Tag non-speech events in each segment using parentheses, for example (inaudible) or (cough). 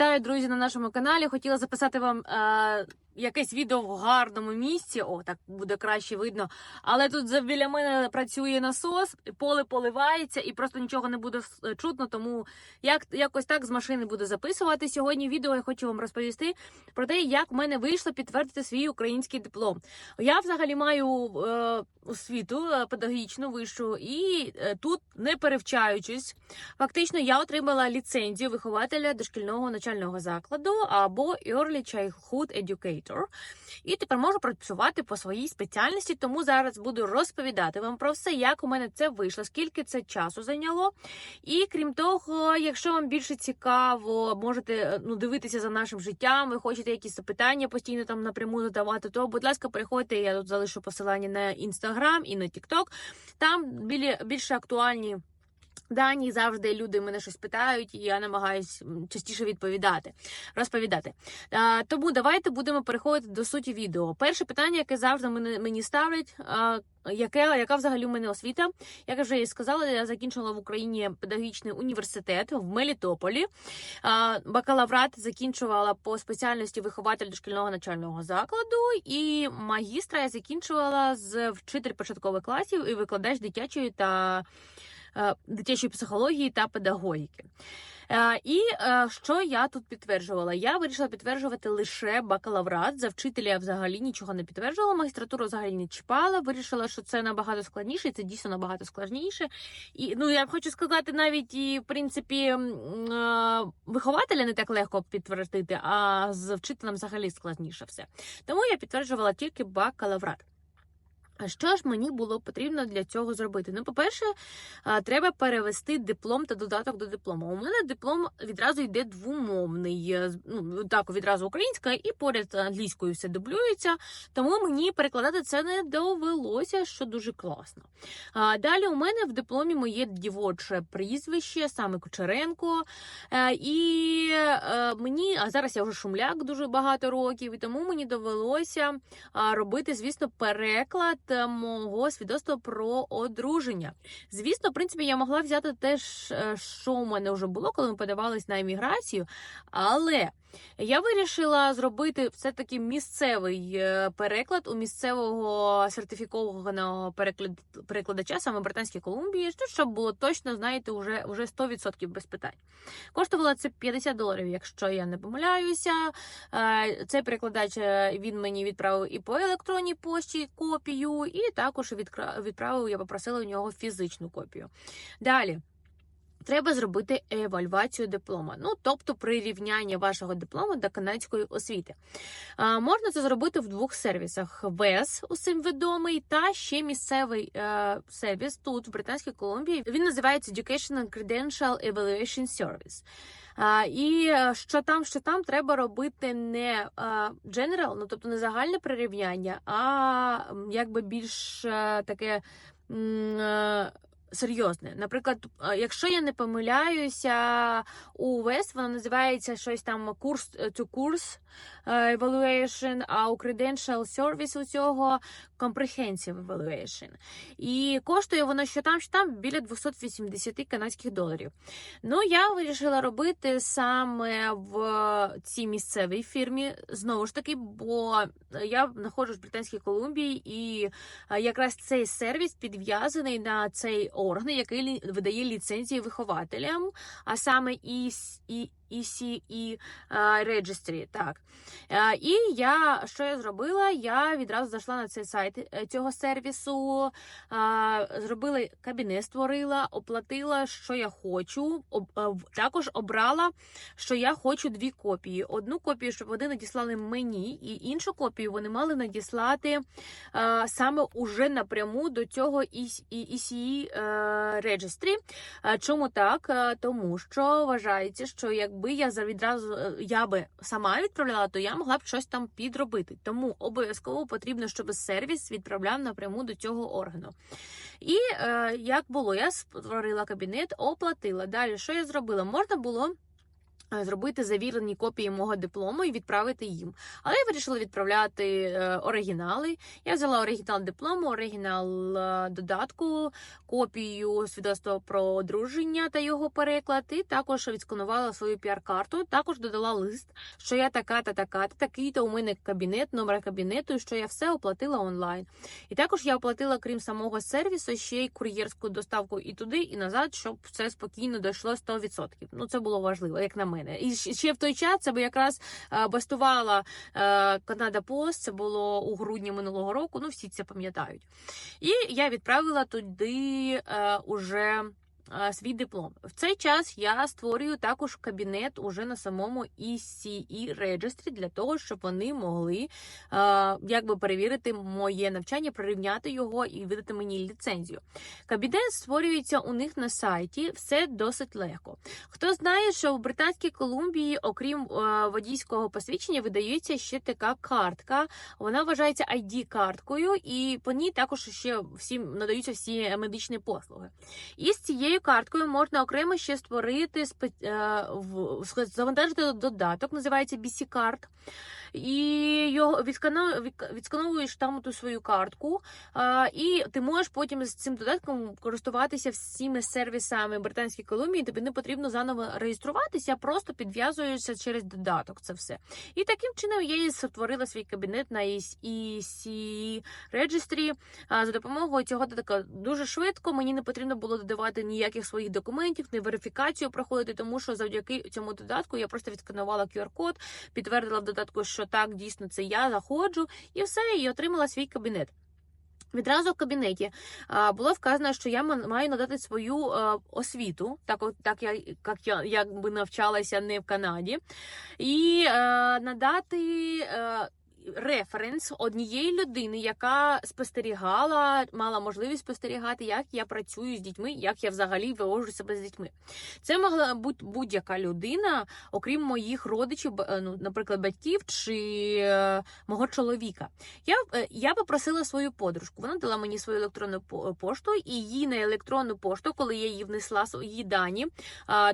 Вітаю, друзі, на нашому каналі. Хотіла записати вам е, якесь відео в гарному місці. О, так буде краще видно. Але тут біля мене працює насос, поле поливається і просто нічого не буде е, чутно. Тому як якось так з машини буду записувати. Сьогодні відео я хочу вам розповісти про те, як в мене вийшло підтвердити свій український диплом. Я взагалі маю е, освіту е, педагогічну вищу, і е, тут не перевчаючись. Фактично, я отримала ліцензію вихователя дошкільного навчального закладу або Early Childhood Educator. І тепер можу працювати по своїй спеціальності, тому зараз буду розповідати вам про все, як у мене це вийшло, скільки це часу зайняло. І крім того, якщо вам більше цікаво, можете е, ну, дивитися за нашим життям, ви хочете якісь запитання постійно там напряму задавати, то, будь ласка, приходьте, я тут залишу посилання на інстаграм і на Тікток. Там більше актуальні. Дані завжди люди мене щось питають, і я намагаюсь частіше відповідати, розповідати. А, тому давайте будемо переходити до суті відео. Перше питання, яке завжди мене мені ставлять, яке яка взагалі у мене освіта? Як вже і сказала, я закінчила в Україні педагогічний університет в Мелітополі. Бакалаврат закінчувала по спеціальності вихователь дошкільного навчального закладу, і магістра я закінчувала з вчитель початкових класів і викладач дитячої та дитячої психології та педагогіки. Е, І е, що я тут підтверджувала? Я вирішила підтверджувати лише бакалаврат. За вчителя взагалі нічого не підтверджувала. Магістратуру взагалі не чіпала. Вирішила, що це набагато складніше, і це дійсно набагато складніше. І ну я хочу сказати, навіть і в принципі е, вихователя не так легко підтвердити, а з вчителем взагалі складніше все. Тому я підтверджувала тільки бакалаврат. А що ж мені було потрібно для цього зробити? Ну, по-перше, треба перевести диплом та додаток до диплому. У мене диплом відразу йде двомовний. е, Ну так, відразу українська, і поряд англійською все дублюється. Тому мені перекладати це не довелося, що дуже класно. А, далі у мене в дипломі моє дівоче прізвище, саме Кучеренко. Е, і е, мені, а зараз я вже шумляк дуже багато років, і тому мені довелося робити, звісно, переклад мого свідоцтва про одруження. Звісно, в принципі, я могла взяти те, е, що у мене вже було, коли ми подавались на еміграцію, але я вирішила зробити все-таки місцевий е, переклад у місцевого сертифікованого переклад... перекладача, саме Британській Колумбії, ну, щоб було точно, знаєте, вже, вже 100% без питань. Коштувало це 50 доларів, якщо я не помиляюся. Е, Цей перекладач е, він мені відправив і по електронній пошті копію, і також відправив, я попросила у нього фізичну копію. Далі. Треба зробити евальвацію диплома, ну тобто прирівняння вашого диплому до канадської освіти. А, можна це зробити в двох сервісах: ВЕС, усім відомий, та ще місцевий е, сервіс тут, в Британській Колумбії. Він називається Educational Credential Evaluation Service. А, і е, що там, що там, треба робити не е, general, ну тобто не загальне прирівняння, а якби більш е, таке. м, Серйозне, наприклад, якщо я не помиляюся, у ВЕС воно називається щось там курс to курс е, evaluation, а у Credential Service у цього Comprehensive Evaluation. І коштує воно що там, що там біля 280 канадських доларів. Ну, я вирішила робити саме в цій місцевій фірмі, знову ж таки, бо я знаходжусь в Британській Колумбії, і якраз цей сервіс підв'язаний на цей орган, який видає ліцензії вихователям, а саме і, І- ECE е, Registry, так. І я що я зробила? Я відразу зайшла на цей сайт е, цього сервісу, зробила кабінет, створила, оплатила, що я хочу. е, Також обрала, що я хочу дві копії. Одну копію, щоб вони надіслали мені, і іншу копію вони мали надіслати саме уже напряму до цього EC- ECE е, Registry. Е, Чому так? Тому що вважається, що якби я за відразу е, я би сама відправляла, то я могла б щось там підробити. Тому обов'язково потрібно, щоб сервіс відправляв напряму до цього органу. І е, як було, я створила кабінет, оплатила. Далі, що я зробила? Можна було Зробити завірені копії мого диплому і відправити їм. Але я вирішила відправляти е, оригінали. Я взяла оригінал диплому, оригінал е, додатку, копію свідоцтва про одруження та його переклад. І також відсканувала свою піар-карту. Також додала лист, що я така та така, та такий-то у мене кабінет, номер кабінету, що я все оплатила онлайн. І також я оплатила, крім самого сервісу, ще й кур'єрську доставку і туди, і назад, щоб все спокійно дійшло 100%. Ну це було важливо, як на мене. І ще в той час це би якраз е, бастувала е, Канада Пост. Це було у грудні минулого року. Ну всі це пам'ятають. І я відправила туди е, уже. Свій диплом в цей час я створюю також кабінет уже на самому ECE реєстрі для того, щоб вони могли якби перевірити моє навчання, прирівняти його і видати мені ліцензію. Кабінет створюється у них на сайті, все досить легко. Хто знає, що в Британській Колумбії, окрім водійського посвідчення, видається ще така картка. Вона вважається ID-карткою, і по ній також ще всім надаються всі медичні послуги. І з карткою можна окремо ще створити е, завантажити додаток, називається BC Card. І його відскано- відскановуєш там ту свою картку, і ти можеш потім з цим додатком користуватися всіми сервісами Британської Колумбії. Тобі не потрібно заново реєструватися, просто підв'язуєшся через додаток. Це все. І таким чином я і створила свій кабінет на EC Registry за допомогою цього додатка. Дуже швидко мені не потрібно було додавати ніяких своїх документів, не верифікацію проходити, тому що завдяки цьому додатку я просто відсканувала QR-код, підтвердила в додатку, що так дійсно це я заходжу, і все, і отримала свій кабінет. Відразу в кабінеті було вказано, що я маю надати свою е, освіту, так, так я, як я якби навчалася не в Канаді, і е, надати. Референс однієї людини, яка спостерігала, мала можливість спостерігати, як я працюю з дітьми, як я взагалі вивожу себе з дітьми. Це могла бути будь-яка людина, окрім моїх родичів, е, ну, наприклад, батьків чи е, мого чоловіка. Я, е, я попросила свою подружку. Вона дала мені свою електронну пошту, і їй на електронну пошту, коли я її внесла свої дані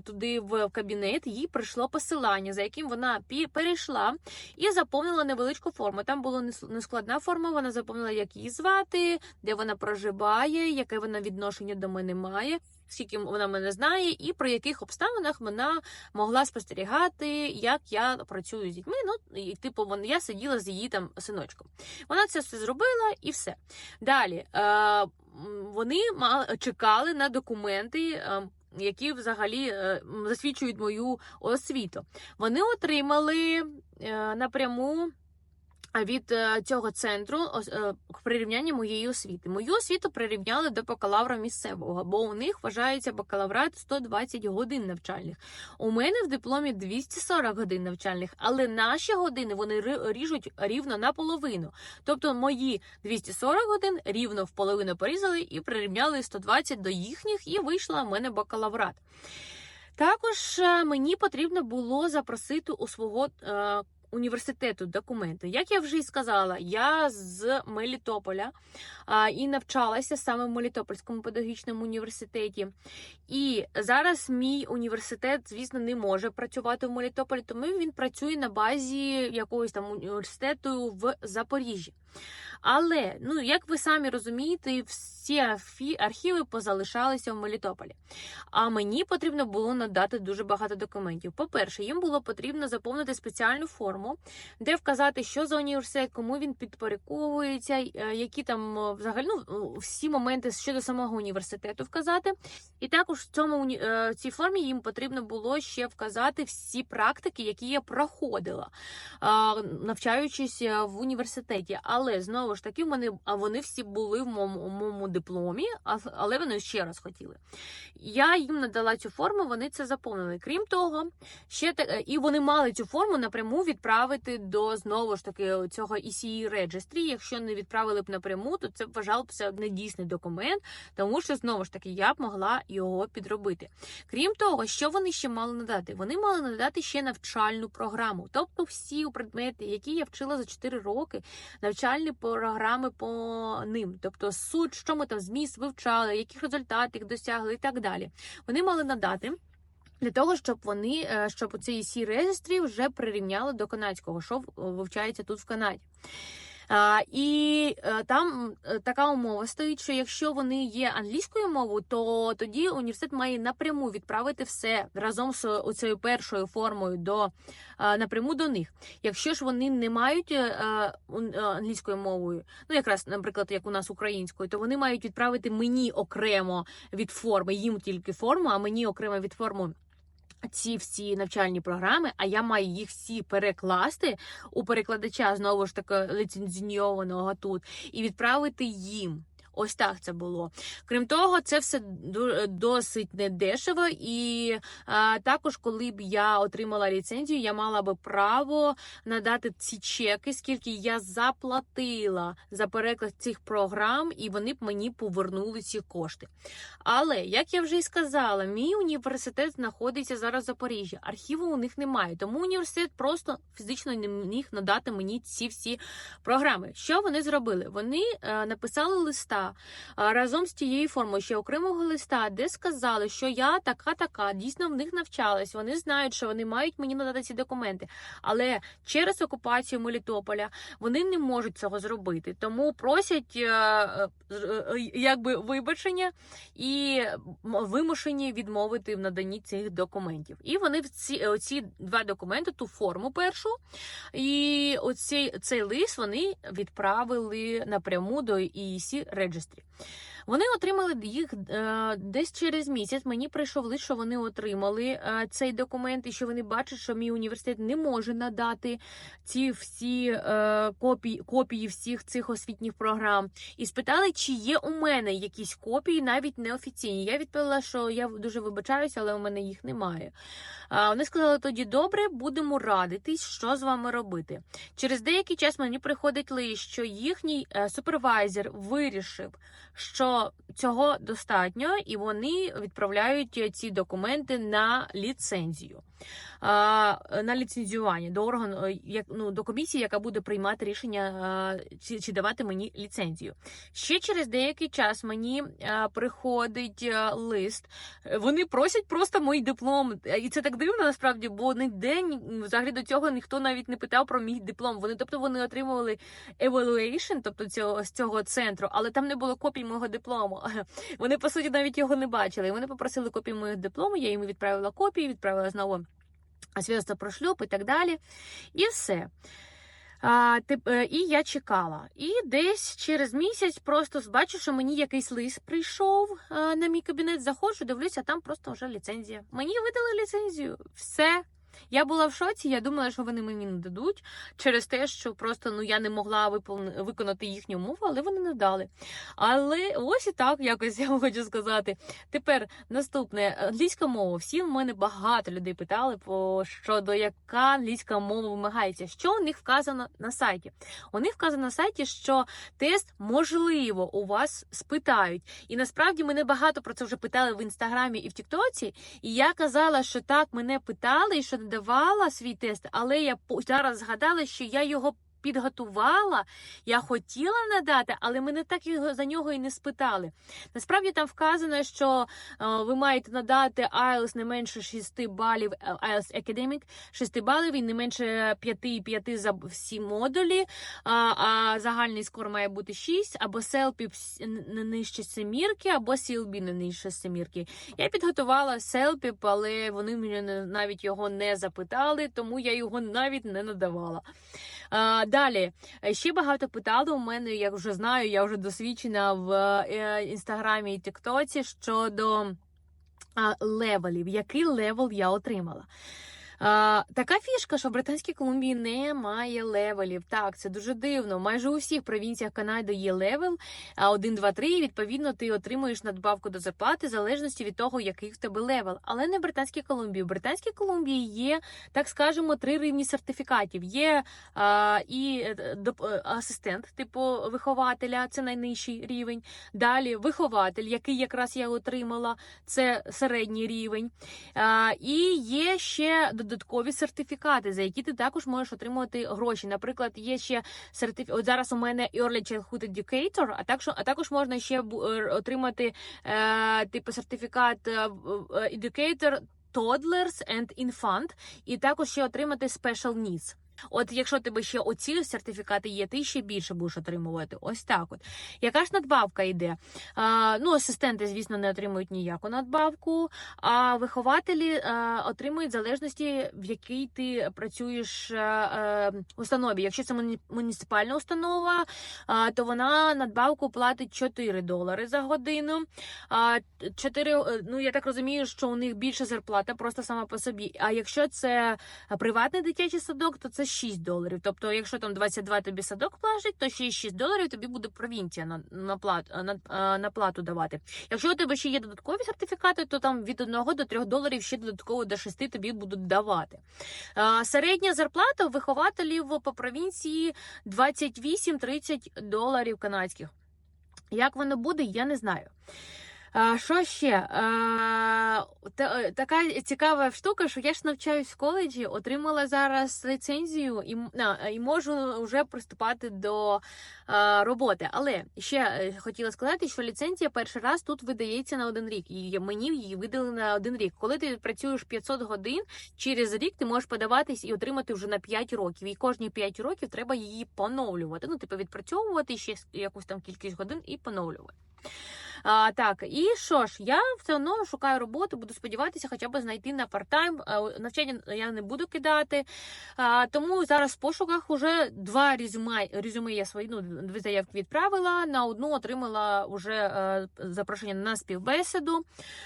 туди в кабінет, їй прийшло посилання, за яким вона перейшла і заповнила невеличку форму. Там була нес- нескладна форма. Вона заповнила, як її звати, де вона проживає, яке вона відношення до мене має. Скільки вона мене знає, і про яких обставинах вона могла спостерігати, як я працюю з дітьми. Ну і типу, я сиділа з її там синочком. Вона це все зробила і все. Далі е, вони чекали на документи. е, які взагалі е, засвідчують мою освіту. Вони отримали е, напряму від е, цього центру е, прирівняння моєї освіти. Мою освіту прирівняли до бакалавра місцевого, бо у них вважається бакалаврат 120 годин навчальних. У мене в дипломі 240 годин навчальних, але наші години вони ріжуть рівно наполовину. Тобто мої 240 годин рівно в половину порізали і прирівняли 120 до їхніх, і вийшла в мене бакалаврат. Також е, мені потрібно було запросити у свого університету документи. Як я вже й сказала, я з Мелітополя а, і навчалася саме в Мелітопольському педагогічному університеті. І зараз мій університет, звісно, не може працювати в Мелітополі, тому він працює на базі якогось там університету в Запоріжжі. Але, ну як ви самі розумієте, всі архіви позалишалися в Мелітополі. А мені потрібно було надати дуже багато документів. По-перше, їм було потрібно заповнити спеціальну форму, де вказати, що за університет, кому він підпорядковується, е, які там е, взагалі ну, всі моменти щодо самого університету вказати. І також в цьому е, цій формі їм потрібно було ще вказати всі практики, які я проходила, навчаючись в університеті. Але знову ж таки, мене а вони всі були в моєму, в моєму дипломі, але вони ще раз хотіли. Я їм надала цю форму, вони це заповнили. Крім того, ще е, і вони мали цю форму напряму відправити до знову ж таки цього ECE Registry. Якщо не відправили б напряму, то це б вважався недійсний документ, тому що знову ж таки я б могла його підробити. Крім того, що вони ще мали надати? Вони мали надати ще навчальну програму, тобто всі предмети, які я вчила за 4 роки, навчальні програми по ним, тобто суть, що ми там зміст вивчали, яких результатів досягли і так далі. Вони мали надати. Для того щоб вони е, щоб у цій сі реєстрі вже прирівняли до канадського, що вивчається тут в Канаді. І е, там е, така умова стоїть, що якщо вони є англійською мовою, то тоді університет має напряму відправити все разом з цією першою формою до е, напряму до них. Якщо ж вони не мають англійською мовою, ну якраз, наприклад, як у нас українською, то вони мають відправити мені окремо від форми, їм тільки форму, а мені окремо від форму. Ці всі навчальні програми, а я маю їх всі перекласти у перекладача знову ж таки ліцензійованого тут і відправити їм. Ось так це було. Крім того, це все досить недешево, і а, також, коли б я отримала ліцензію, я мала би право надати ці чеки, скільки я заплатила за переклад цих програм, і вони б мені повернули ці кошти. Але як я вже і сказала, мій університет знаходиться зараз в Запоріжжі. Архіву у них немає, тому університет просто фізично не міг надати мені ці всі програми. Що вони зробили? Вони е, написали листа разом з тією формою, ще окремого листа, де сказали, що я така, така дійсно в них навчалась. Вони знають, що вони мають мені надати ці документи. Але через окупацію Мелітополя вони не можуть цього зробити, тому просять е, е, е, якби вибачення і вимушені відмовити в наданні цих документів. І вони в ці оці два документи, ту форму першу і оцей цей лист вони відправили напряму до EEC Registry. Вони отримали їх е, десь через місяць. Мені прийшов лист, що вони отримали е, цей документ, і що вони бачать, що мій університет не може надати ці всі е, копії, копії всіх цих освітніх програм. І спитали, чи є у мене якісь копії, навіть неофіційні. Я відповіла, що я дуже вибачаюся, але у мене їх немає. Вони сказали тоді: добре, будемо радитись, що з вами робити. Через деякий час мені приходить лист, що їхній супервайзер вирішив, що цього достатньо, і вони відправляють е, ці документи на ліцензію. На ліцензіювання до органу, е, ну до комісії, яка буде приймати рішення, е, чи, чи давати мені ліцензію. Ще через деякий час мені е, приходить е, лист. Е, Вони просять просто мій диплом, Е, і це так дивно насправді, бо ніде ні- взагалі до цього ніхто навіть не питав про мій диплом. Вони, тобто, вони отримували evaluation, тобто цього з цього центру, але там не було копій мого диплому. (laughs) Вони по суті навіть його не бачили. Вони попросили копію моєго диплому. Я їм відправила копії, відправила знову свідоцтво про шлюб і так далі. І все. А, тип, е, і я чекала. І десь через місяць просто бачу, що мені якийсь лист прийшов а, на мій кабінет. Заходжу, дивлюся, там просто вже ліцензія. Мені видали ліцензію. Все. Я була в шоці, я думала, що вони мені не дадуть через те, що просто ну я не могла виконати їхню умову, але вони не дали. Але ось і так, якось (laughs) я хочу сказати. Тепер наступне англійська мова. Всі в мене багато людей питали по щодо яка англійська мова вимагається. Що у них вказано на сайті? У них вказано на сайті, що тест можливо у вас спитають. І насправді мене багато про це вже питали в інстаграмі і в Тіктоці. І я казала, що так мене питали, і що не давала свій тест, але я зараз згадала, що я його. Підготувала, я хотіла надати, але мене так його за нього і не спитали. Насправді там вказано, що е, ви маєте надати IELTS не менше 6 балів, е, IELTS Academic 6 балів і не менше 5-5 за всі модулі, а, загальний скор має бути 6, або CELP не нижче семірки, або CLB не нижче семірки. Я підготувала CELP, але вони мені навіть його не запитали, тому я його навіть не надавала. Далі Е, ще багато питали у мене, я вже знаю, я вже досвідчена в е, інстаграмі і Тіктоці щодо левелів, який левел я отримала. А, така фішка, що в Британській Колумбії немає левелів. Так, це дуже дивно. Майже у всіх провінціях Канади є левел а 1, 2, 3, і відповідно ти отримуєш надбавку до зарплати в залежності від того, який в тебе левел. Але не в Британській Колумбії. В Британській Колумбії є, так скажемо, три рівні сертифікатів. Є а, і е, доп- е, асистент, типу вихователя, це найнижчий рівень. Далі вихователь, який якраз я отримала, це середній рівень. А, і є ще додаткові сертифікати, за які ти також можеш отримувати гроші. Наприклад, є ще сертифі... От зараз у мене Early Childhood Educator, а також, а також можна ще е, отримати е, типу сертифікат е, е, Educator Toddlers and Infant, і також ще отримати Special Needs. От якщо тебе ще оці сертифікати є, ти ще більше будеш отримувати. Ось так. От яка ж надбавка йде? А, ну, асистенти, звісно, не отримують ніяку надбавку, а вихователі а, отримують в залежності, в якій ти працюєш а, а, установі. Якщо це муніципальна установа, а, то вона надбавку платить 4 долари за годину. А 4, е, ну я так розумію, що у них більша зарплата просто сама по собі. А якщо це приватний дитячий садок, то це 6 доларів. Тобто, якщо там 22 тобі садок платить, то ще 6 доларів тобі буде провінція на, на, плат, на, на плату давати. Якщо у тебе ще є додаткові сертифікати, то там від 1 до 3 доларів ще додатково до 6 тобі будуть давати. Середня зарплата вихователів по провінції 28-30 доларів канадських. Як воно буде, я не знаю. А, що ще? А, та, е, така цікава штука, що я ж навчаюсь в коледжі, отримала зараз ліцензію і, а, і можу вже приступати до а, роботи. Але ще е, хотіла сказати, що ліцензія перший раз тут видається на один рік. І мені її видали на один рік. Коли ти працюєш 500 годин, через рік ти можеш подаватись і отримати вже на 5 років. І кожні 5 років треба її поновлювати. Ну, типу, відпрацьовувати ще якусь там кількість годин і поновлювати. А, так, і що ж, я все одно шукаю роботу, буду сподіватися, хоча б знайти на парт-тайм. Навчання я не буду кидати. А, тому зараз в пошуках уже два резюме, резюме я свої ну, дві заявки відправила. На одну отримала вже запрошення на співбесіду.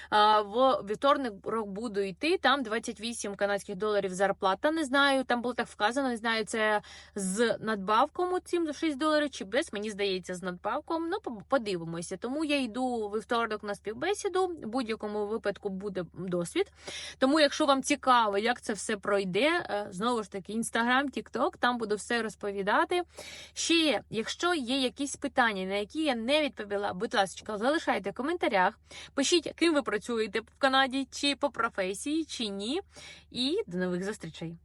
А, в вівторник буду йти. Там 28 канадських доларів зарплата. Не знаю, там було так вказано. Не знаю, це з надбавком цим 6 доларів чи без. Мені здається, з надбавком. Ну, подивимося. Тому я йду у вівторок на співбесіду. В будь-якому випадку буде досвід. Тому, якщо вам цікаво, як це все пройде, е, знову ж таки, інстаграм, тікток, там буду все розповідати. Ще, якщо є якісь питання, на які я не відповіла, будь ласка, залишайте в коментарях. Пишіть, ким ви працюєте в Канаді, чи по професії, чи ні. І до нових зустрічей.